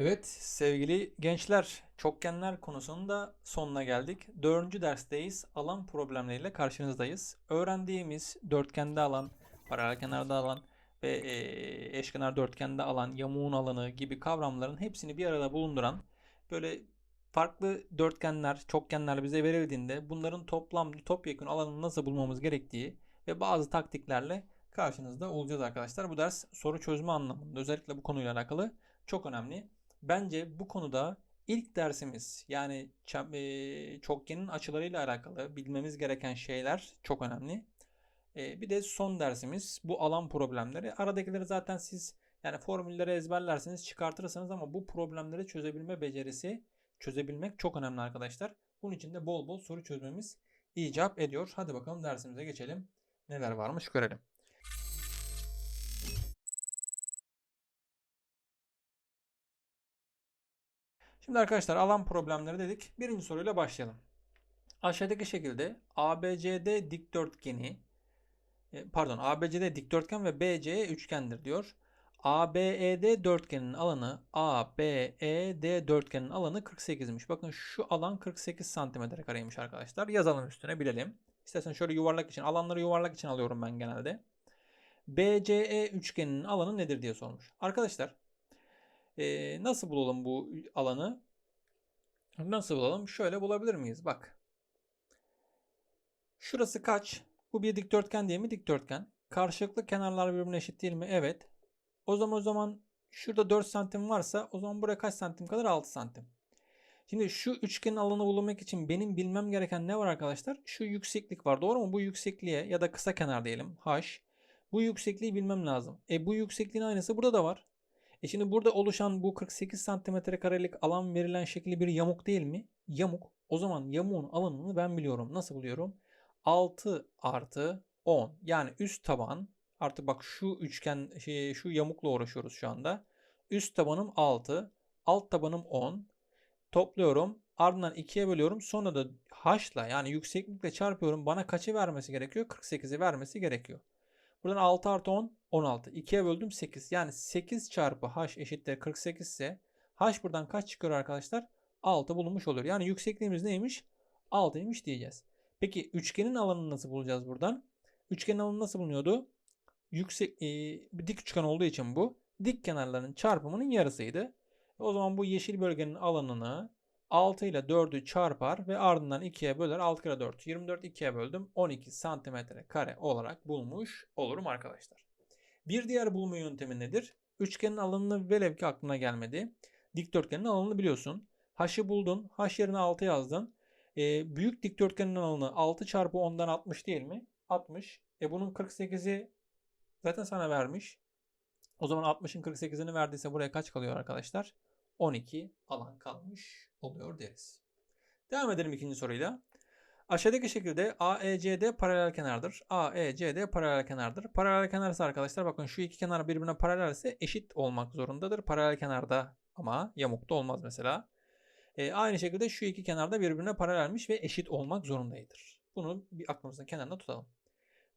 Evet sevgili gençler, çokgenler konusunun da sonuna geldik. Dördüncü dersteyiz. Alan problemleriyle karşınızdayız. Öğrendiğimiz dörtgende alan, paralel kenarda alan ve e, eşkenar dörtgende alan, yamuğun alanı gibi kavramların hepsini bir arada bulunduran böyle farklı dörtgenler, çokgenler bize verildiğinde bunların toplam topyekun alanını nasıl bulmamız gerektiği ve bazı taktiklerle karşınızda olacağız arkadaşlar. Bu ders soru çözme anlamında özellikle bu konuyla alakalı çok önemli. Bence bu konuda ilk dersimiz yani çokgenin açılarıyla alakalı bilmemiz gereken şeyler çok önemli. Bir de son dersimiz bu alan problemleri. Aradakileri zaten siz yani formülleri ezberlersiniz, çıkartırsınız ama bu problemleri çözebilme becerisi, çözebilmek çok önemli arkadaşlar. Bunun için de bol bol soru çözmemiz icap ediyor. Hadi bakalım dersimize geçelim. Neler varmış görelim. Şimdi arkadaşlar alan problemleri dedik. Birinci soruyla başlayalım. Aşağıdaki şekilde ABCD dikdörtgeni e, pardon ABCD dikdörtgen ve BCE üçgendir diyor. ABED dörtgenin alanı ABED dörtgenin alanı 48'miş. Bakın şu alan 48 santimetre kareymiş arkadaşlar. Yazalım üstüne bilelim. İstersen şöyle yuvarlak için alanları yuvarlak için alıyorum ben genelde. BCE üçgeninin alanı nedir diye sormuş. Arkadaşlar e, nasıl bulalım bu alanı? Nasıl bulalım? Şöyle bulabilir miyiz? Bak. Şurası kaç? Bu bir dikdörtgen değil mi? Dikdörtgen. Karşılıklı kenarlar birbirine eşit değil mi? Evet. O zaman o zaman şurada 4 santim varsa o zaman buraya kaç santim kalır? 6 santim. Şimdi şu üçgenin alanı bulmak için benim bilmem gereken ne var arkadaşlar? Şu yükseklik var. Doğru mu? Bu yüksekliğe ya da kısa kenar diyelim. H. Bu yüksekliği bilmem lazım. E bu yüksekliğin aynısı burada da var. E şimdi burada oluşan bu 48 santimetre karelik alan verilen şekli bir yamuk değil mi? Yamuk. O zaman yamuğun alanını ben biliyorum. Nasıl buluyorum? 6 artı 10. Yani üst taban artık bak şu üçgen şey, şu yamukla uğraşıyoruz şu anda. Üst tabanım 6. Alt tabanım 10. Topluyorum. Ardından 2'ye bölüyorum. Sonra da h'la yani yükseklikle çarpıyorum. Bana kaçı vermesi gerekiyor? 48'i vermesi gerekiyor. Buradan 6 artı 10 16. 2'ye böldüm 8. Yani 8 çarpı h eşittir 48 ise h buradan kaç çıkıyor arkadaşlar? 6 bulunmuş oluyor. Yani yüksekliğimiz neymiş? 6'ymış diyeceğiz. Peki üçgenin alanını nasıl bulacağız buradan? Üçgenin alanı nasıl bulunuyordu? Yüksek, e, dik üçgen olduğu için bu dik kenarların çarpımının yarısıydı. O zaman bu yeşil bölgenin alanını 6 ile 4'ü çarpar ve ardından 2'ye böler. 6 kere 4 24 2'ye böldüm. 12 santimetre kare olarak bulmuş olurum arkadaşlar. Bir diğer bulma yöntemi nedir? Üçgenin alanını velev ki aklına gelmedi. Dikdörtgenin alanını biliyorsun. H'ı buldun. H yerine 6 yazdın. E, büyük dikdörtgenin alanı 6 çarpı 10'dan 60 değil mi? 60. E bunun 48'i zaten sana vermiş. O zaman 60'ın 48'ini verdiyse buraya kaç kalıyor arkadaşlar? 12 alan kalmış oluyor deriz. Devam edelim ikinci soruyla. Aşağıdaki şekilde AECD paralel kenardır. AECD paralel kenardır. Paralel kenarsa arkadaşlar bakın şu iki kenar birbirine paralelse eşit olmak zorundadır. Paralel kenarda ama yamukta olmaz mesela. E, aynı şekilde şu iki kenarda birbirine paralelmiş ve eşit olmak zorundaydır. Bunu bir aklımızın kenarında tutalım.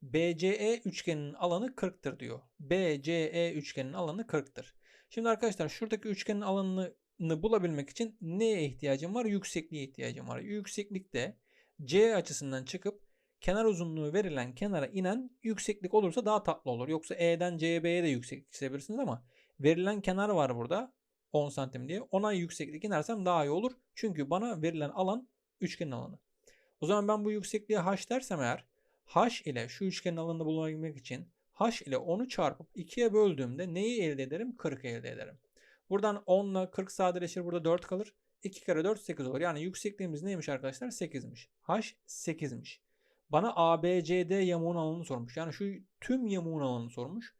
BCE üçgeninin alanı 40'tır diyor. BCE üçgeninin alanı 40'tır. Şimdi arkadaşlar şuradaki üçgenin alanını bulabilmek için neye ihtiyacım var? Yüksekliğe ihtiyacım var. Yükseklikte C açısından çıkıp kenar uzunluğu verilen kenara inen yükseklik olursa daha tatlı olur. Yoksa E'den CB'ye de yükseklik çizebilirsiniz ama verilen kenar var burada 10 santim diye. Ona yükseklik inersem daha iyi olur. Çünkü bana verilen alan üçgenin alanı. O zaman ben bu yüksekliğe h dersem eğer h ile şu üçgenin alanını bulabilmek için h ile 10'u çarpıp 2'ye böldüğümde neyi elde ederim? 40 elde ederim. Buradan 10 ile 40 sadeleşir. Burada 4 kalır. 2 kere 4 8 olur. Yani yüksekliğimiz neymiş arkadaşlar? 8'miş. H 8'miş. Bana ABCD yamuğun alanını sormuş. Yani şu tüm yamuğun alanını sormuş.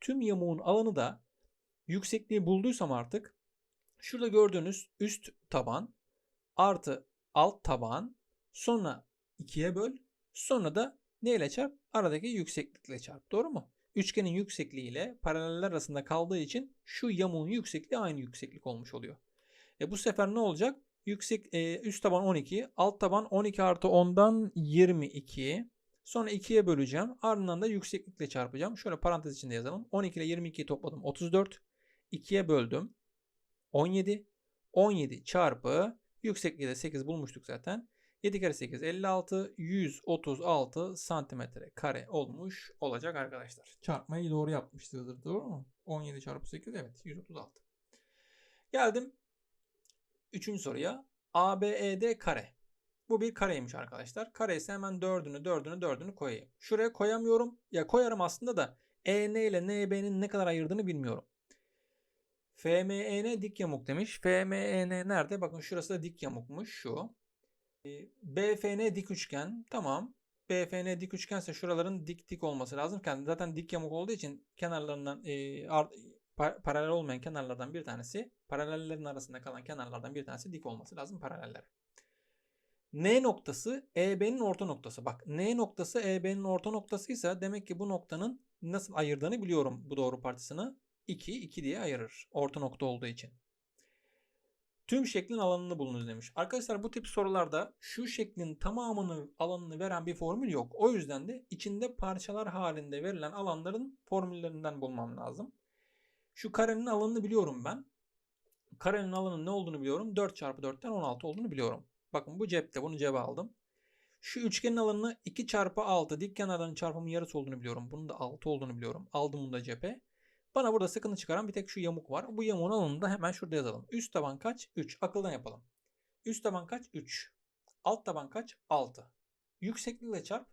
Tüm yamuğun alanı da yüksekliği bulduysam artık şurada gördüğünüz üst taban artı alt taban sonra 2'ye böl sonra da neyle çarp? Aradaki yükseklikle çarp. Doğru mu? Üçgenin yüksekliği ile paraleller arasında kaldığı için şu yamuğun yüksekliği aynı yükseklik olmuş oluyor. E bu sefer ne olacak? Yüksek e, üst taban 12, alt taban 12 artı 10'dan 22. Sonra 2'ye böleceğim. Ardından da yükseklikle çarpacağım. Şöyle parantez içinde yazalım. 12 ile 22'yi topladım. 34. 2'ye böldüm. 17. 17 çarpı yüksekliği de 8 bulmuştuk zaten. 7 kere 8 56 136 santimetre kare olmuş olacak arkadaşlar. Çarpmayı doğru yapmışızdır doğru mu? 17 çarpı 8 evet 136. Geldim 3. soruya. ABED kare. Bu bir kareymiş arkadaşlar. Kare ise hemen dördünü dördünü dördünü koyayım. Şuraya koyamıyorum. Ya koyarım aslında da EN ile NB'nin ne kadar ayırdığını bilmiyorum. FMEN dik yamuk demiş. FMEN nerede? Bakın şurası da dik yamukmuş şu. Ee, BFN dik üçgen. Tamam. BFN dik üçgense şuraların dik dik olması lazım. Yani zaten dik yamuk olduğu için kenarlarından e, ar, pa, paralel olmayan kenarlardan bir tanesi paralellerin arasında kalan kenarlardan bir tanesi dik olması lazım paraleller. N noktası EB'nin orta noktası. Bak N noktası EB'nin orta noktasıysa demek ki bu noktanın nasıl ayırdığını biliyorum bu doğru parçasını. 2, 2 diye ayırır. Orta nokta olduğu için. Tüm şeklin alanını bulunuz demiş. Arkadaşlar bu tip sorularda şu şeklin tamamını alanını veren bir formül yok. O yüzden de içinde parçalar halinde verilen alanların formüllerinden bulmam lazım. Şu karenin alanını biliyorum ben. Karenin alanının ne olduğunu biliyorum. 4 çarpı 4'ten 16 olduğunu biliyorum. Bakın bu cepte. Bunu cebe aldım. Şu üçgenin alanını 2 çarpı 6 dik kenarların çarpımının yarısı olduğunu biliyorum. Bunun da 6 olduğunu biliyorum. Aldım bunu da cephe. Bana burada sıkıntı çıkaran bir tek şu yamuk var. Bu yamuğun alanını da hemen şurada yazalım. Üst taban kaç? 3. Akıldan yapalım. Üst taban kaç? 3. Alt taban kaç? 6. Yükseklikle çarp.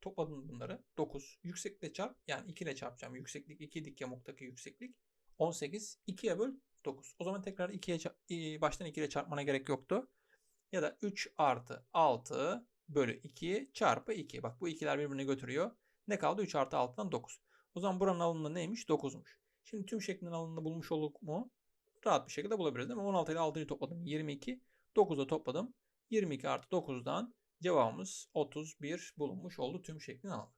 Topladım bunları. 9. Yükseklikle çarp. Yani 2 ile çarpacağım. Yükseklik 2 dik yamuktaki yükseklik. 18. 2'ye böl 9. O zaman tekrar 2'ye baştan 2 ile çarpmana gerek yoktu. Ya da 3 artı 6 bölü 2 çarpı 2. Bak bu ikiler birbirine götürüyor. Ne kaldı? 3 artı 6'dan 9. O zaman buranın alanında neymiş? 9'muş. Şimdi tüm şeklin alanını bulmuş olduk mu? Rahat bir şekilde bulabiliriz değil mi? 16 ile 6'yı topladım. 22. 9'da topladım. 22 artı 9'dan cevabımız 31 bulunmuş oldu tüm şeklin alanı.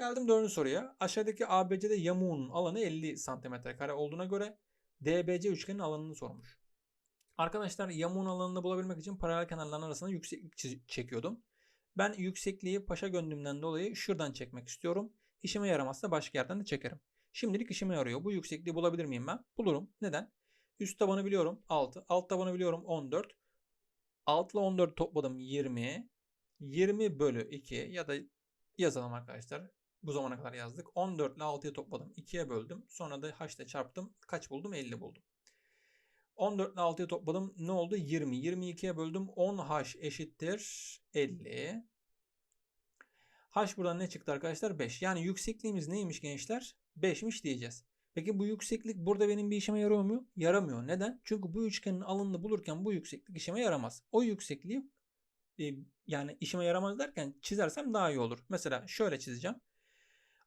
Geldim dördüncü soruya. Aşağıdaki ABC'de yamuğun alanı 50 cm kare olduğuna göre DBC üçgenin alanını sormuş. Arkadaşlar yamuğun alanını bulabilmek için paralel kenarların arasında yükseklik çekiyordum. Ben yüksekliği paşa gönlümden dolayı şuradan çekmek istiyorum. İşime yaramazsa başka yerden de çekerim. Şimdilik işime yarıyor. Bu yüksekliği bulabilir miyim ben? Bulurum. Neden? Üst tabanı biliyorum 6. Alt tabanı biliyorum 14. 6 ile 14 topladım 20. 20 bölü 2 ya da yazalım arkadaşlar. Bu zamana kadar yazdık. 14 ile 6'yı topladım. 2'ye böldüm. Sonra da h ile çarptım. Kaç buldum? 50 buldum. 14 ile 6'yı topladım. Ne oldu? 20. 22'ye böldüm. 10h eşittir 50. H buradan ne çıktı arkadaşlar? 5. Yani yüksekliğimiz neymiş gençler? 5'miş diyeceğiz. Peki bu yükseklik burada benim bir işime yarıyor mu? Yaramıyor. Neden? Çünkü bu üçgenin alanını bulurken bu yükseklik işime yaramaz. O yüksekliği e, yani işime yaramaz derken çizersem daha iyi olur. Mesela şöyle çizeceğim.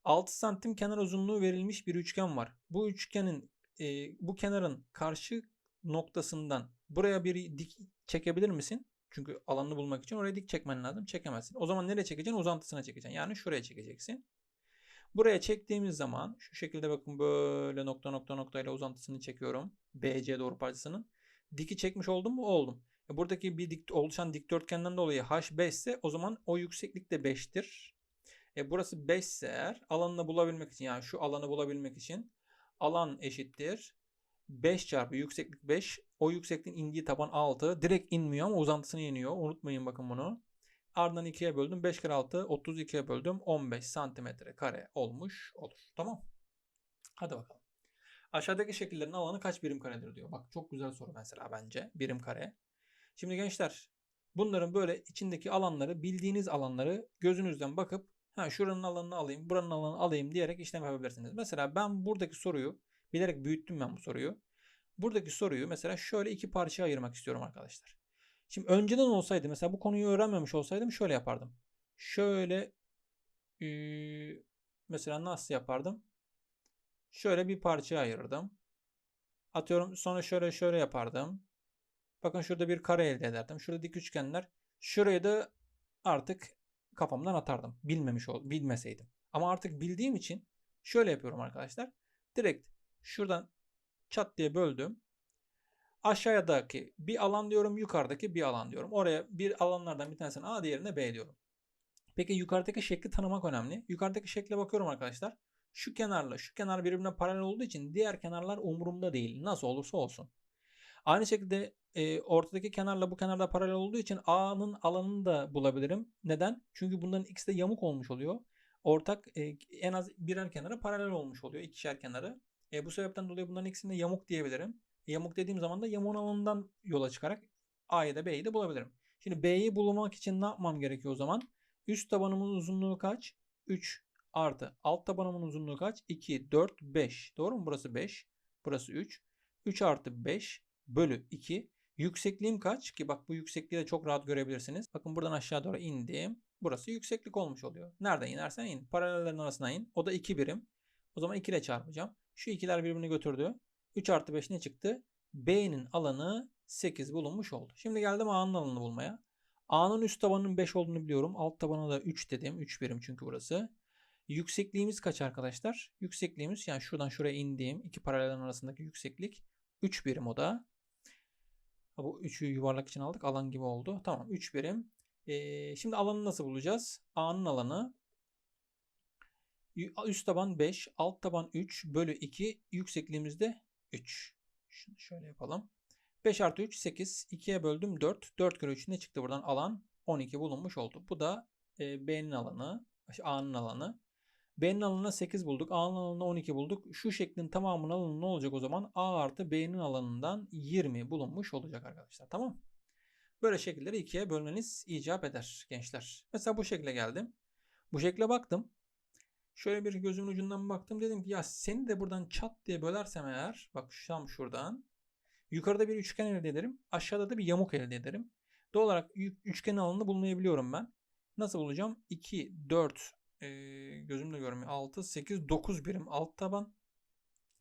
6 santim kenar uzunluğu verilmiş bir üçgen var. Bu üçgenin e, bu kenarın karşı noktasından buraya bir dik çekebilir misin? Çünkü alanını bulmak için oraya dik çekmen lazım. Çekemezsin. O zaman nereye çekeceksin? Uzantısına çekeceksin. Yani şuraya çekeceksin. Buraya çektiğimiz zaman şu şekilde bakın böyle nokta nokta nokta ile uzantısını çekiyorum. BC doğru parçasının. Diki çekmiş oldum mu? Oldum. E buradaki bir dik, oluşan dikdörtgenden dolayı H 5 ise o zaman o yükseklik de 5'tir. E burası 5 ise eğer alanını bulabilmek için yani şu alanı bulabilmek için alan eşittir 5 çarpı yükseklik 5. O yüksekliğin indiği taban 6. Direkt inmiyor ama uzantısını iniyor. Unutmayın bakın bunu. Ardından 2'ye böldüm. 5 kere 6 32'ye böldüm. 15 santimetre kare olmuş olur. Tamam. Hadi bakalım. Aşağıdaki şekillerin alanı kaç birim karedir diyor. Bak çok güzel soru mesela bence. Birim kare. Şimdi gençler bunların böyle içindeki alanları bildiğiniz alanları gözünüzden bakıp ha şuranın alanını alayım buranın alanını alayım diyerek işlem yapabilirsiniz. Mesela ben buradaki soruyu bilerek büyüttüm ben bu soruyu. Buradaki soruyu mesela şöyle iki parçaya ayırmak istiyorum arkadaşlar. Şimdi önceden olsaydı mesela bu konuyu öğrenmemiş olsaydım şöyle yapardım. Şöyle mesela nasıl yapardım? Şöyle bir parçaya ayırırdım. Atıyorum sonra şöyle şöyle yapardım. Bakın şurada bir kare elde ederdim. Şurada dik üçgenler. Şuraya da artık kafamdan atardım. Bilmemiş ol, bilmeseydim. Ama artık bildiğim için şöyle yapıyorum arkadaşlar. Direkt şuradan çat diye böldüm aşağıdaki bir alan diyorum, yukarıdaki bir alan diyorum. Oraya bir alanlardan bir tanesine A diğerine B diyorum. Peki yukarıdaki şekli tanımak önemli. Yukarıdaki şekle bakıyorum arkadaşlar. Şu kenarla şu kenar birbirine paralel olduğu için diğer kenarlar umurumda değil. Nasıl olursa olsun. Aynı şekilde e, ortadaki kenarla bu kenarda paralel olduğu için A'nın alanını da bulabilirim. Neden? Çünkü bunların ikisi de yamuk olmuş oluyor. Ortak e, en az birer kenarı paralel olmuş oluyor. ikişer kenarı. E, bu sebepten dolayı bunların ikisini de yamuk diyebilirim. Yamuk dediğim zaman da yamuğun alanından yola çıkarak A'yı da B'yi de bulabilirim. Şimdi B'yi bulmak için ne yapmam gerekiyor o zaman? Üst tabanımın uzunluğu kaç? 3 artı alt tabanımın uzunluğu kaç? 2, 4, 5. Doğru mu? Burası 5. Burası 3. 3 artı 5 bölü 2. Yüksekliğim kaç? Ki bak bu yüksekliği de çok rahat görebilirsiniz. Bakın buradan aşağı doğru indim. Burası yükseklik olmuş oluyor. Nereden inersen in. Paralellerin arasına in. O da 2 birim. O zaman 2 ile çarpacağım. Şu ikiler birbirini götürdü. 3 artı 5 ne çıktı? B'nin alanı 8 bulunmuş oldu. Şimdi geldim A'nın alanını bulmaya. A'nın üst tabanının 5 olduğunu biliyorum. Alt tabanına da 3 dedim. 3 birim çünkü burası. Yüksekliğimiz kaç arkadaşlar? Yüksekliğimiz yani şuradan şuraya indiğim iki paralellerin arasındaki yükseklik 3 birim o da. Bu 3'ü yuvarlak için aldık. Alan gibi oldu. Tamam 3 birim. Ee, şimdi alanı nasıl bulacağız? A'nın alanı üst taban 5, alt taban 3 bölü 2 yüksekliğimiz de 3. Şunu şöyle yapalım. 5 artı 3 8. 2'ye böldüm 4. 4 kere 3 ne çıktı buradan? Alan 12 bulunmuş oldu. Bu da e, B'nin alanı. A'nın alanı. B'nin alanına 8 bulduk. A'nın alanına 12 bulduk. Şu şeklin tamamının alanı ne olacak o zaman? A artı B'nin alanından 20 bulunmuş olacak arkadaşlar. Tamam Böyle şekilleri ikiye bölmeniz icap eder gençler. Mesela bu şekle geldim. Bu şekle baktım. Şöyle bir gözümün ucundan baktım. Dedim ki ya seni de buradan çat diye bölersem eğer. Bak tam şuradan. Yukarıda bir üçgen elde ederim. Aşağıda da bir yamuk elde ederim. Doğal olarak üçgen alanını bulmayabiliyorum ben. Nasıl bulacağım? 2, 4, e, gözümle görmüyor. 6, 8, 9 birim alt taban.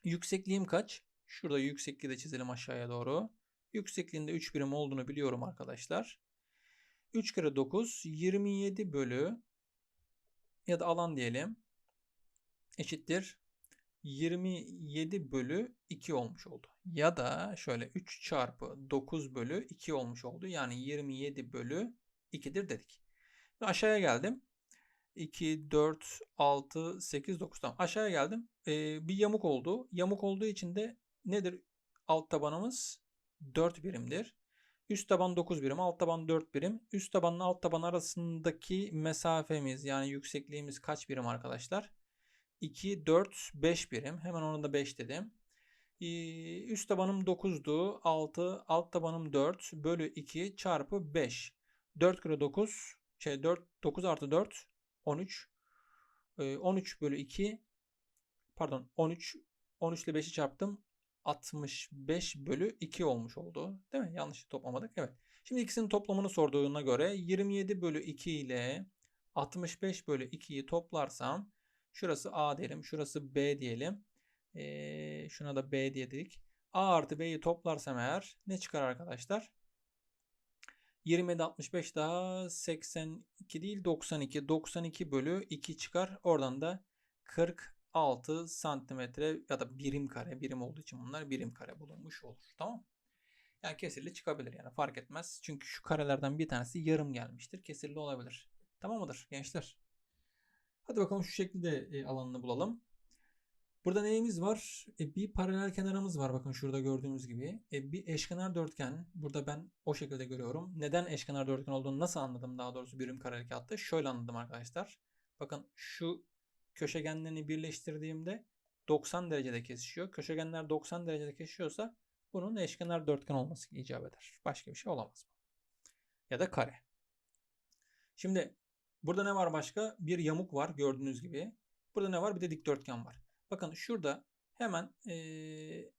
Yüksekliğim kaç? Şurada yüksekliği de çizelim aşağıya doğru. Yüksekliğinde 3 birim olduğunu biliyorum arkadaşlar. 3 kere 9 27 bölü ya da alan diyelim eşittir 27 bölü 2 olmuş oldu. Ya da şöyle 3 çarpı 9 bölü 2 olmuş oldu. Yani 27 bölü 2'dir dedik. Aşağıya geldim. 2, 4, 6, 8, 9. Tamam. Aşağıya geldim. Ee, bir yamuk oldu. Yamuk olduğu için de nedir alt tabanımız? 4 birimdir. Üst taban 9 birim, alt taban 4 birim. Üst tabanla alt taban arasındaki mesafemiz yani yüksekliğimiz kaç birim arkadaşlar? 2, 4, 5 birim. Hemen onu da 5 dedim. Ee, üst tabanım 9'du. 6, alt tabanım 4 bölü 2 çarpı 5. 4 kere 9 şey 4 9 artı 4 13 13 bölü 2 pardon 13 13 ile 5'i çarptım 65 bölü 2 olmuş oldu. Değil mi? Yanlış toplamadık. Evet. Şimdi ikisinin toplamını sorduğuna göre 27 bölü 2 ile 65 bölü 2'yi toplarsam şurası A diyelim. Şurası B diyelim. Ee, şuna da B diye dedik. A artı B'yi toplarsam eğer ne çıkar arkadaşlar? 27 65 daha 82 değil 92. 92 bölü 2 çıkar. Oradan da 46 santimetre ya da birim kare birim olduğu için bunlar birim kare bulunmuş olur. Tamam Yani kesirli çıkabilir yani fark etmez. Çünkü şu karelerden bir tanesi yarım gelmiştir. Kesirli olabilir. Tamam mıdır gençler? Hadi bakalım şu şekilde alanını bulalım. Burada neyimiz var? E, bir paralel kenarımız var. Bakın şurada gördüğümüz gibi. E, bir eşkenar dörtgen. Burada ben o şekilde görüyorum. Neden eşkenar dörtgen olduğunu nasıl anladım daha doğrusu birim kare harekatı? Şöyle anladım arkadaşlar. Bakın şu köşegenlerini birleştirdiğimde 90 derecede kesişiyor. Köşegenler 90 derecede kesişiyorsa bunun eşkenar dörtgen olması icap eder. Başka bir şey olamaz. Ya da kare. Şimdi burada ne var başka? Bir yamuk var gördüğünüz gibi. Burada ne var? Bir de dikdörtgen var. Bakın şurada hemen ee,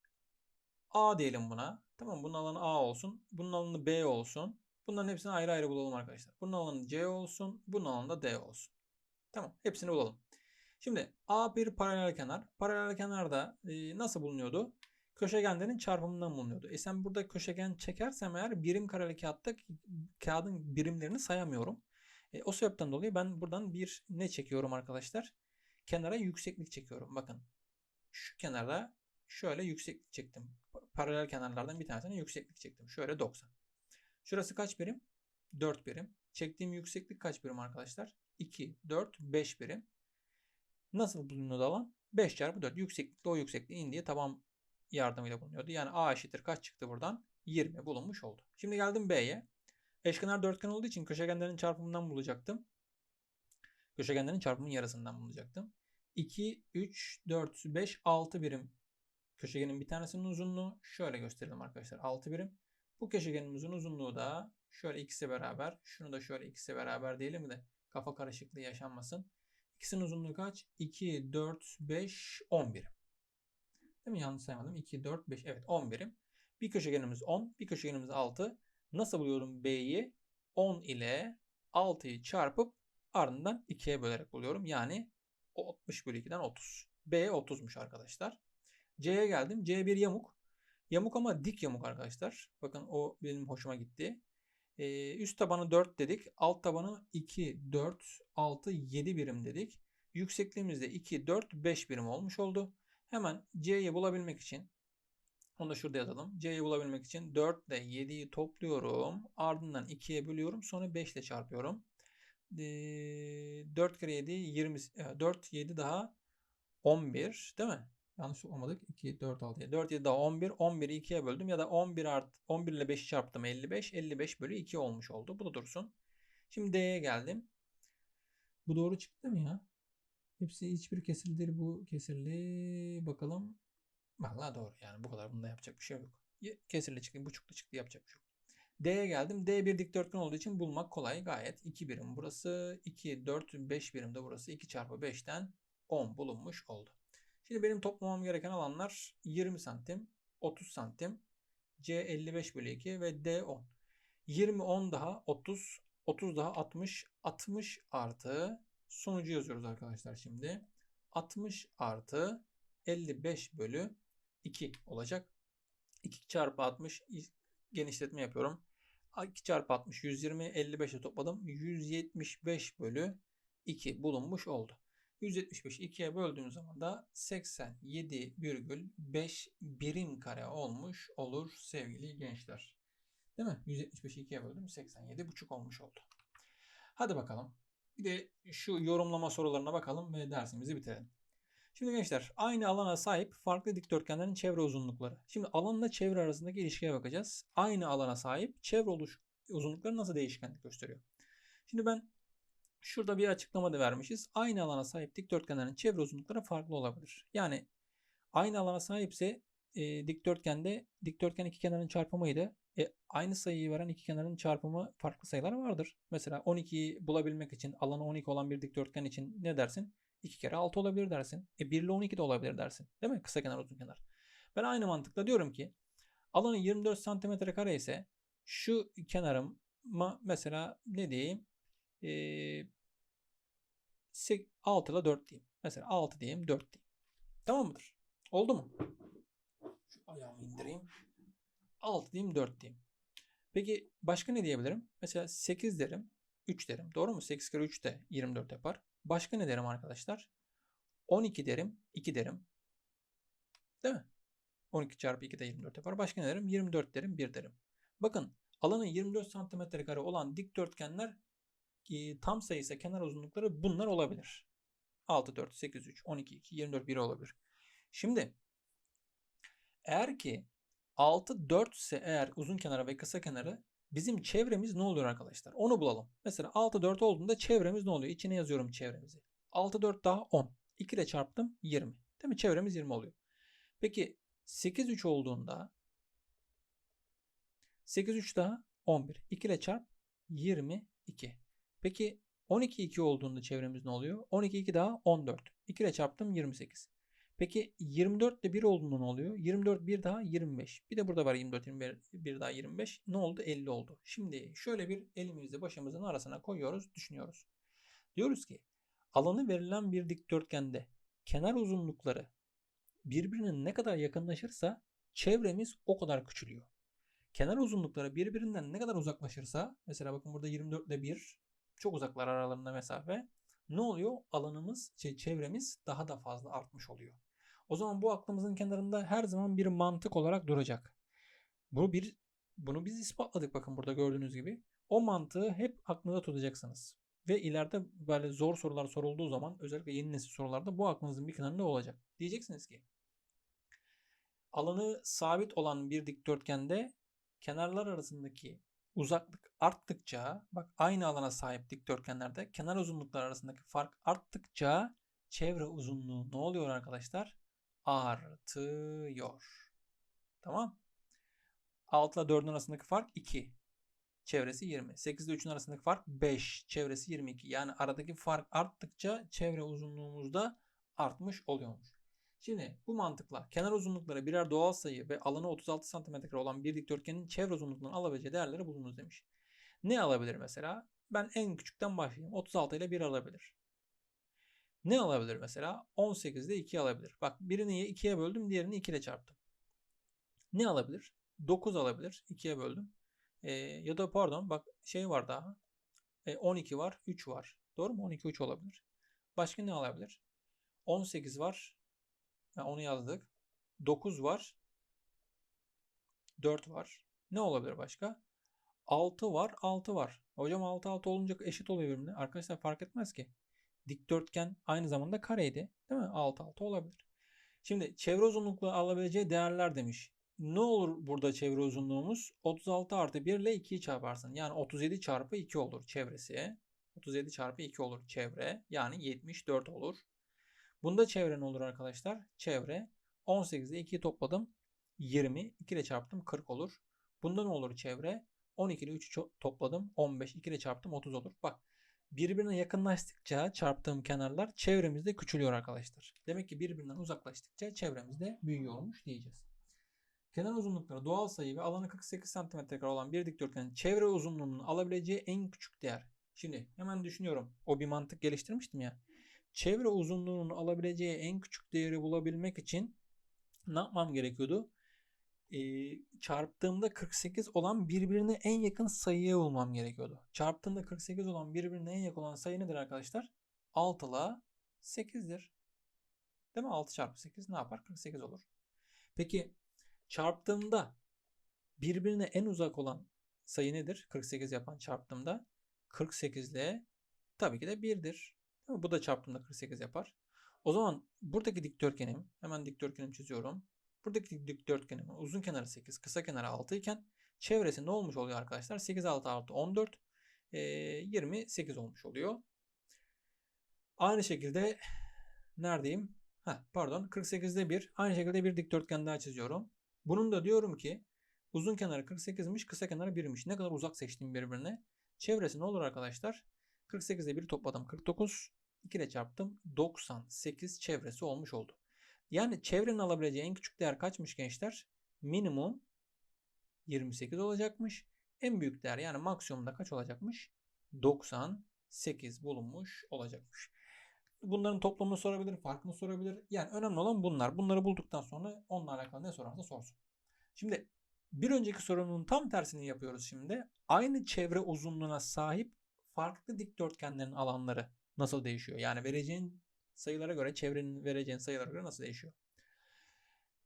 A diyelim buna. Tamam bunun alanı A olsun. Bunun alanı B olsun. Bunların hepsini ayrı ayrı bulalım arkadaşlar. Bunun alanı C olsun. Bunun alanı da D olsun. Tamam hepsini bulalım. Şimdi A bir paralel kenar. Paralel kenarda e, nasıl bulunuyordu? Köşegenlerin çarpımından bulunuyordu. E sen burada köşegen çekersem eğer birim kareli kağıtta kağıdın birimlerini sayamıyorum. E, o sebepten dolayı ben buradan bir ne çekiyorum arkadaşlar? Kenara yükseklik çekiyorum. Bakın şu kenara şöyle yükseklik çektim. Paralel kenarlardan bir tanesine yükseklik çektim. Şöyle 90. Şurası kaç birim? 4 birim. Çektiğim yükseklik kaç birim arkadaşlar? 2, 4, 5 birim. Nasıl bulunuyordu alan? 5 çarpı 4. Yükseklikle o yüksekliğe indiği taban yardımıyla bulunuyordu. Yani A eşittir kaç çıktı buradan? 20 bulunmuş oldu. Şimdi geldim B'ye. Eşkenar dörtgen olduğu için köşegenlerin çarpımından bulacaktım. Köşegenlerin çarpımının yarısından bulacaktım. 2, 3, 4, 5, 6 birim köşegenin bir tanesinin uzunluğu. Şöyle gösterelim arkadaşlar. 6 birim. Bu köşegenimizin uzunluğu da şöyle ikisi beraber. Şunu da şöyle ikisi beraber diyelim de kafa karışıklığı yaşanmasın. İkisinin uzunluğu kaç? 2, 4, 5, 10 birim. Değil mi? Yanlış saymadım. 2, 4, 5. Evet 10 birim. Bir köşegenimiz 10. Bir köşegenimiz 6. Nasıl buluyorum B'yi? 10 ile 6'yı çarpıp ardından 2'ye bölerek buluyorum. Yani 60 bölü 2'den 30. B 30'muş arkadaşlar. C'ye geldim. C bir yamuk. Yamuk ama dik yamuk arkadaşlar. Bakın o benim hoşuma gitti. Ee, üst tabanı 4 dedik. Alt tabanı 2, 4, 6, 7 birim dedik. Yüksekliğimiz de 2, 4, 5 birim olmuş oldu. Hemen C'yi bulabilmek için onu da şurada yazalım. C'yi bulabilmek için 4 ile 7'yi topluyorum. Ardından 2'ye bölüyorum. Sonra 5 ile çarpıyorum. Ee, 4 kere 7 20 4 7 daha 11 değil mi? Yanlış olmadık. 2 4 6 7. 4 7 daha 11. 11'i 2'ye böldüm ya da 11 art 11 ile 5'i çarptım 55. 55 bölü 2 olmuş oldu. Bu da dursun. Şimdi D'ye geldim. Bu doğru çıktı mı ya? Hepsi hiçbir kesirli değil. Bu kesirli. Bakalım. Vallahi doğru yani bu kadar bunda yapacak bir şey yok. Kesirli çıktı, buçuklu çıktı yapacak bir şey yok. D'ye geldim. D bir dikdörtgen olduğu için bulmak kolay. Gayet 2 birim burası. 2, 4, 5 birim de burası. 2 çarpı 5'ten 10 bulunmuş oldu. Şimdi benim toplamam gereken alanlar 20 santim, 30 santim, C 55 bölü 2 ve D 10. 20, 10 daha 30, 30 daha 60, 60 artı sonucu yazıyoruz arkadaşlar şimdi. 60 artı 55 bölü 2 olacak. 2 çarpı 60 genişletme yapıyorum. 2 çarpı 60 120 55'e topladım. 175 bölü 2 bulunmuş oldu. 175'i 2'ye böldüğüm zaman da 87,5 birim kare olmuş olur sevgili gençler. Değil mi? 175'i 2'ye böldüm 87,5 olmuş oldu. Hadi bakalım. Bir de şu yorumlama sorularına bakalım ve dersimizi bitirelim. Şimdi gençler aynı alana sahip farklı dikdörtgenlerin çevre uzunlukları. Şimdi alanla çevre arasındaki ilişkiye bakacağız. Aynı alana sahip çevre oluş uzunlukları nasıl değişkenlik gösteriyor? Şimdi ben şurada bir açıklama da vermişiz. Aynı alana sahip dikdörtgenlerin çevre uzunlukları farklı olabilir. Yani aynı alana sahipse e, dikdörtgende dikdörtgen iki kenarın çarpımıydı. E, aynı sayıyı veren iki kenarın çarpımı farklı sayılar vardır. Mesela 12'yi bulabilmek için alanı 12 olan bir dikdörtgen için ne dersin? 2 kere 6 olabilir dersin. E 1 ile 12 de olabilir dersin. Değil mi? Kısa kenar uzun kenar. Ben aynı mantıkla diyorum ki alanı 24 santimetre kare ise şu kenarıma mesela ne diyeyim? Ee, 6 ile 4 diyeyim. Mesela 6 diyeyim 4 diyeyim. Tamam mıdır? Oldu mu? Şu ayağımı indireyim. 6 diyeyim 4 diyeyim. Peki başka ne diyebilirim? Mesela 8 derim. 3 derim. Doğru mu? 8 kere 3 de 24 yapar. Başka ne derim arkadaşlar? 12 derim, 2 derim. Değil mi? 12 çarpı 2 de 24 yapar. Başka ne derim? 24 derim, 1 derim. Bakın alanı 24 santimetre kare olan dikdörtgenler e, tam sayısı kenar uzunlukları bunlar olabilir. 6, 4, 8, 3, 12, 2, 24, 1 olabilir. Şimdi eğer ki 6, 4 ise eğer uzun kenarı ve kısa kenarı bizim çevremiz ne oluyor arkadaşlar? Onu bulalım. Mesela 6 4 olduğunda çevremiz ne oluyor? İçine yazıyorum çevremizi. 6 4 daha 10. 2 ile çarptım 20. Değil mi? Çevremiz 20 oluyor. Peki 8 3 olduğunda 8 3 daha 11. 2 ile çarp 22. Peki 12 2 olduğunda çevremiz ne oluyor? 12 2 daha 14. 2 ile çarptım 28. Peki 24 ile 1 olduğunda ne oluyor? 24 bir daha 25. Bir de burada var 24 21 bir daha 25. Ne oldu? 50 oldu. Şimdi şöyle bir elimizi başımızın arasına koyuyoruz, düşünüyoruz. Diyoruz ki alanı verilen bir dikdörtgende kenar uzunlukları birbirine ne kadar yakınlaşırsa çevremiz o kadar küçülüyor. Kenar uzunlukları birbirinden ne kadar uzaklaşırsa mesela bakın burada 24 ile 1 çok uzaklar aralarında mesafe ne oluyor? Alanımız, şey, çevremiz daha da fazla artmış oluyor. O zaman bu aklımızın kenarında her zaman bir mantık olarak duracak. Bunu bir bunu biz ispatladık bakın burada gördüğünüz gibi. O mantığı hep aklınızda tutacaksınız. Ve ileride böyle zor sorular sorulduğu zaman özellikle yeni nesil sorularda bu aklınızın bir kenarında olacak. Diyeceksiniz ki alanı sabit olan bir dikdörtgende kenarlar arasındaki uzaklık arttıkça bak aynı alana sahip dikdörtgenlerde kenar uzunluklar arasındaki fark arttıkça çevre uzunluğu ne oluyor arkadaşlar? Artıyor. Tamam. 6 ile 4'ün arasındaki fark 2. Çevresi 20. 8 ile 3'ün arasındaki fark 5. Çevresi 22. Yani aradaki fark arttıkça çevre uzunluğumuz da artmış oluyormuş. Şimdi bu mantıkla kenar uzunlukları birer doğal sayı ve alanı 36 cm olan bir dikdörtgenin çevre uzunluğundan alabileceği değerleri bulunuz demiş. Ne alabilir mesela? Ben en küçükten başlayayım. 36 ile 1 alabilir. Ne alabilir mesela? 18 ile 2 alabilir. Bak birini 2'ye böldüm, diğerini 2 ile çarptım. Ne alabilir? 9 alabilir. 2'ye böldüm. Ee, ya da pardon bak şey var daha. Ee, 12 var, 3 var. Doğru mu? 12, 3 olabilir. Başka ne alabilir? 18 var. Ha, onu yazdık. 9 var. 4 var. Ne olabilir başka? 6 var. 6 var. Hocam 6 6 olunca eşit oluyor birbirine. Arkadaşlar fark etmez ki. Dikdörtgen aynı zamanda kareydi. Değil mi? 6 6 olabilir. Şimdi çevre uzunluklu alabileceği değerler demiş. Ne olur burada çevre uzunluğumuz? 36 artı 1 ile 2'yi çarparsın. Yani 37 çarpı 2 olur çevresi. 37 çarpı 2 olur çevre. Yani 74 olur. Bunda çevre ne olur arkadaşlar? Çevre 18 ile 2'yi topladım. 20. 2 ile çarptım 40 olur. Bunda ne olur çevre? 12 ile 3'ü topladım. 15. 2 ile çarptım 30 olur. Bak birbirine yakınlaştıkça çarptığım kenarlar çevremizde küçülüyor arkadaşlar. Demek ki birbirinden uzaklaştıkça çevremizde büyüyormuş diyeceğiz. Kenar uzunlukları doğal sayı ve alanı 48 cm olan bir dikdörtgenin çevre uzunluğunun alabileceği en küçük değer. Şimdi hemen düşünüyorum. O bir mantık geliştirmiştim ya. Çevre uzunluğunun alabileceği en küçük değeri bulabilmek için ne yapmam gerekiyordu? Çarptığımda 48 olan birbirine en yakın sayıyı bulmam gerekiyordu. Çarptığımda 48 olan birbirine en yakın olan sayı nedir arkadaşlar? 6 ile 8'dir. Değil mi? 6 çarpı 8 ne yapar? 48 olur. Peki çarptığımda birbirine en uzak olan sayı nedir? 48 yapan çarptığımda 48 ile tabii ki de 1'dir. Bu da çarptığımda 48 yapar. O zaman buradaki dikdörtgenim, hemen dikdörtgenimi çiziyorum. Buradaki dikdörtgenim uzun kenarı 8, kısa kenarı 6 iken çevresi ne olmuş oluyor arkadaşlar? 8 6 artı 14 e, 28 olmuş oluyor. Aynı şekilde neredeyim? Heh, pardon 48'de 1. Aynı şekilde bir dikdörtgen daha çiziyorum. Bunun da diyorum ki uzun kenarı 48'miş, kısa kenarı 1'miş. Ne kadar uzak seçtiğim birbirine. Çevresi ne olur arkadaşlar? 48'de 1 topladım 49. 2 ile çarptım 98 çevresi olmuş oldu. Yani çevrenin alabileceği en küçük değer kaçmış gençler? Minimum 28 olacakmış. En büyük değer yani maksimumda kaç olacakmış? 98 bulunmuş olacakmış. Bunların toplamını sorabilir, farkını sorabilir. Yani önemli olan bunlar. Bunları bulduktan sonra onunla alakalı ne sorarsa sorsun. Şimdi bir önceki sorunun tam tersini yapıyoruz şimdi. Aynı çevre uzunluğuna sahip farklı dikdörtgenlerin alanları nasıl değişiyor? Yani vereceğin sayılara göre, çevrenin vereceğin sayılara göre nasıl değişiyor?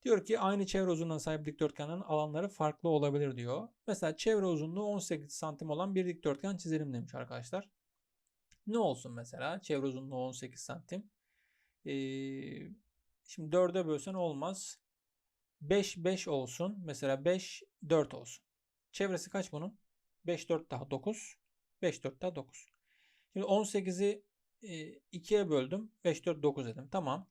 Diyor ki aynı çevre uzunluğuna sahip dikdörtgenin alanları farklı olabilir diyor. Mesela çevre uzunluğu 18 santim olan bir dikdörtgen çizelim demiş arkadaşlar. Ne olsun mesela? Çevre uzunluğu 18 santim. Ee, şimdi 4'e bölsen olmaz. 5 5 olsun. Mesela 5 4 olsun. Çevresi kaç bunun? 5 4 daha 9. 5 4 daha 9. Şimdi 18'i 2'ye böldüm. 5 4 9 dedim. Tamam.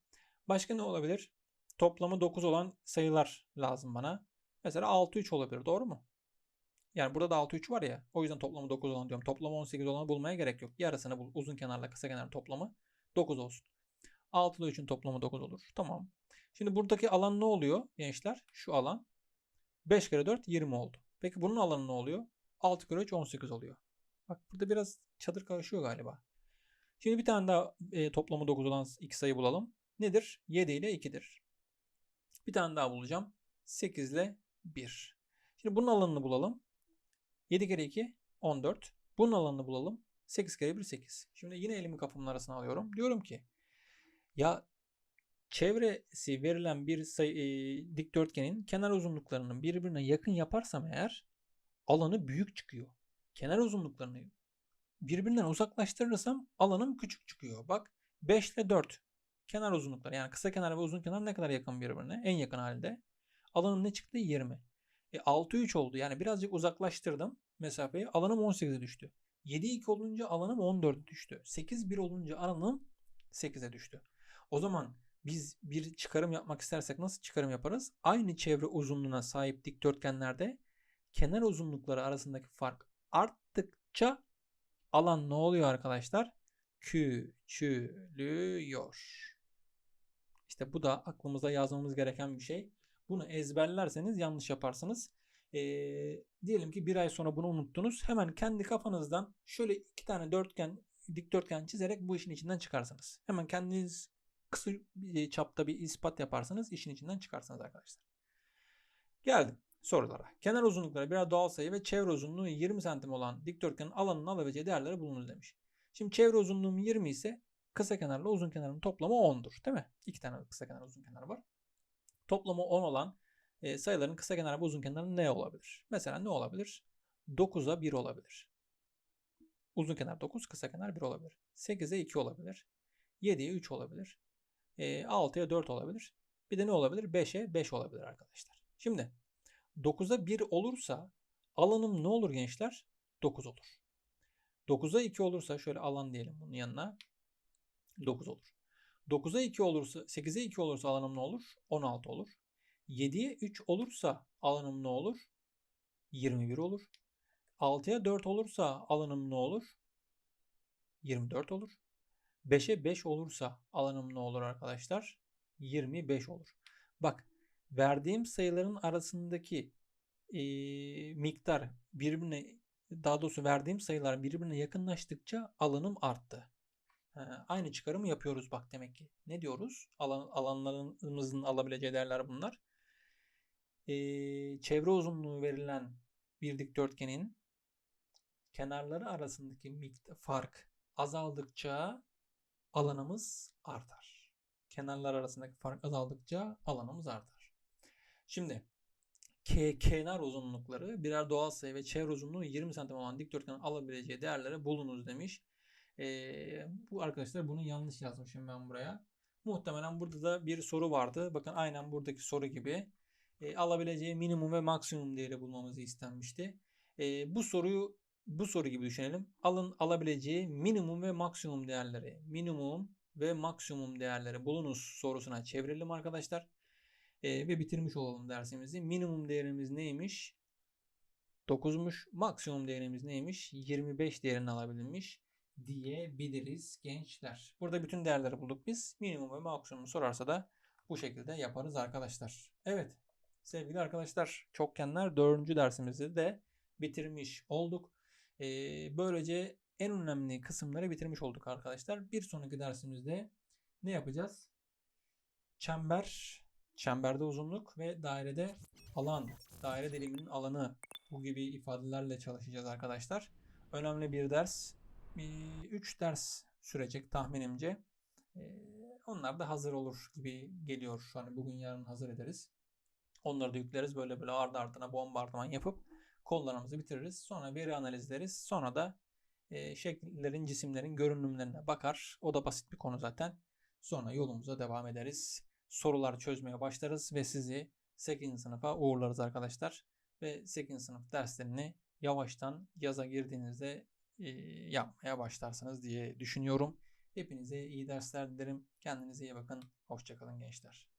Başka ne olabilir? Toplamı 9 olan sayılar lazım bana. Mesela 6 3 olabilir. Doğru mu? Yani burada da 6 3 var ya. O yüzden toplamı 9 olan diyorum. Toplamı 18 olanı bulmaya gerek yok. Yarısını bul. Uzun kenarla kısa kenar toplamı 9 olsun. 6 ile 3'ün toplamı 9 olur. Tamam. Şimdi buradaki alan ne oluyor gençler? Şu alan 5 kere 4 20 oldu. Peki bunun alanı ne oluyor? 6 kere 3 18 oluyor. Bak burada biraz çadır karışıyor galiba. Şimdi bir tane daha e, toplamı 9 olan iki sayı bulalım. Nedir? 7 ile 2'dir. Bir tane daha bulacağım. 8 ile 1. Şimdi bunun alanını bulalım. 7 kere 2 14. Bunun alanını bulalım. 8 kere 1 8. Şimdi yine elimi kapımın arasına alıyorum. Diyorum ki ya çevresi verilen bir sayı, e, dikdörtgenin kenar uzunluklarının birbirine yakın yaparsam eğer alanı büyük çıkıyor. Kenar uzunluklarını birbirinden uzaklaştırırsam alanım küçük çıkıyor. Bak 5 ile 4 kenar uzunlukları yani kısa kenar ve uzun kenar ne kadar yakın birbirine? En yakın halde. Alanım ne çıktı? 20. E 6-3 oldu. Yani birazcık uzaklaştırdım mesafeyi. Alanım 18'e düştü. 7-2 olunca alanım 14'e düştü. 8-1 olunca alanım 8'e düştü. O zaman biz bir çıkarım yapmak istersek nasıl çıkarım yaparız? Aynı çevre uzunluğuna sahip dikdörtgenlerde kenar uzunlukları arasındaki fark arttıkça alan ne oluyor arkadaşlar? Küçülüyor. İşte bu da aklımıza yazmamız gereken bir şey. Bunu ezberlerseniz yanlış yaparsınız. Ee, diyelim ki bir ay sonra bunu unuttunuz. Hemen kendi kafanızdan şöyle iki tane dörtgen, dikdörtgen çizerek bu işin içinden çıkarsınız. Hemen kendiniz kısa bir çapta bir ispat yaparsanız işin içinden çıkarsınız arkadaşlar. Geldim sorulara. Kenar uzunlukları birer doğal sayı ve çevre uzunluğu 20 santim olan dikdörtgenin alanının alabileceği değerleri bulunuz demiş. Şimdi çevre uzunluğum 20 ise kısa kenarla uzun kenarın toplamı 10'dur. Değil mi? İki tane kısa kenar uzun kenar var. Toplamı 10 olan e, sayıların kısa kenarı ve uzun kenarı ne olabilir? Mesela ne olabilir? 9'a 1 olabilir. Uzun kenar 9, kısa kenar 1 olabilir. 8'e 2 olabilir. 7'ye 3 olabilir. E, 6'ya 4 olabilir. Bir de ne olabilir? 5'e 5 olabilir arkadaşlar. Şimdi 9'a 1 olursa alanım ne olur gençler? 9 olur. 9'a 2 olursa şöyle alan diyelim bunun yanına. 9 olur. 9'a 2 olursa 8'e 2 olursa alanım ne olur? 16 olur. 7'ye 3 olursa alanım ne olur? 21 olur. 6'ya 4 olursa alanım ne olur? 24 olur. 5'e 5 olursa alanım ne olur arkadaşlar? 25 olur. Bak verdiğim sayıların arasındaki e, miktar birbirine daha doğrusu verdiğim sayılar birbirine yakınlaştıkça alanım arttı. Ha, aynı çıkarımı yapıyoruz bak demek ki. Ne diyoruz? Alan, alanlarımızın alabileceği değerler bunlar. E, çevre uzunluğu verilen bir dikdörtgenin kenarları arasındaki fark azaldıkça alanımız artar. Kenarlar arasındaki fark azaldıkça alanımız artar. Şimdi K kenar uzunlukları birer doğal sayı ve çevre uzunluğu 20 cm olan dikdörtgenin alabileceği değerlere bulunuz demiş. Ee, bu arkadaşlar bunu yanlış yazmışım ben buraya. Muhtemelen burada da bir soru vardı. Bakın aynen buradaki soru gibi e, alabileceği minimum ve maksimum değeri bulmamızı istenmişti. E, bu soruyu bu soru gibi düşünelim. Alın alabileceği minimum ve maksimum değerleri. Minimum ve maksimum değerleri bulunuz sorusuna çevirelim arkadaşlar. E, ve bitirmiş olalım dersimizi. Minimum değerimiz neymiş? 9'muş. Maksimum değerimiz neymiş? 25 değerini alabilmiş diyebiliriz gençler. Burada bütün değerleri bulduk biz. Minimum ve maksimumu sorarsa da bu şekilde yaparız arkadaşlar. Evet sevgili arkadaşlar çokgenler 4. dersimizi de bitirmiş olduk. Ee, böylece en önemli kısımları bitirmiş olduk arkadaşlar. Bir sonraki dersimizde ne yapacağız? Çember, çemberde uzunluk ve dairede alan, daire diliminin alanı bu gibi ifadelerle çalışacağız arkadaşlar. Önemli bir ders. 3 ders sürecek tahminimce. Onlar da hazır olur gibi geliyor. An bugün yarın hazır ederiz. Onları da yükleriz. Böyle böyle ardı ardına bombardıman yapıp kollarımızı bitiririz. Sonra veri analizleriz. Sonra da e, şekillerin, cisimlerin görünümlerine bakar. O da basit bir konu zaten. Sonra yolumuza devam ederiz. Sorular çözmeye başlarız ve sizi 8. sınıfa uğurlarız arkadaşlar. Ve 8. sınıf derslerini yavaştan yaza girdiğinizde yapmaya başlarsınız diye düşünüyorum. Hepinize iyi dersler dilerim. Kendinize iyi bakın. Hoşçakalın gençler.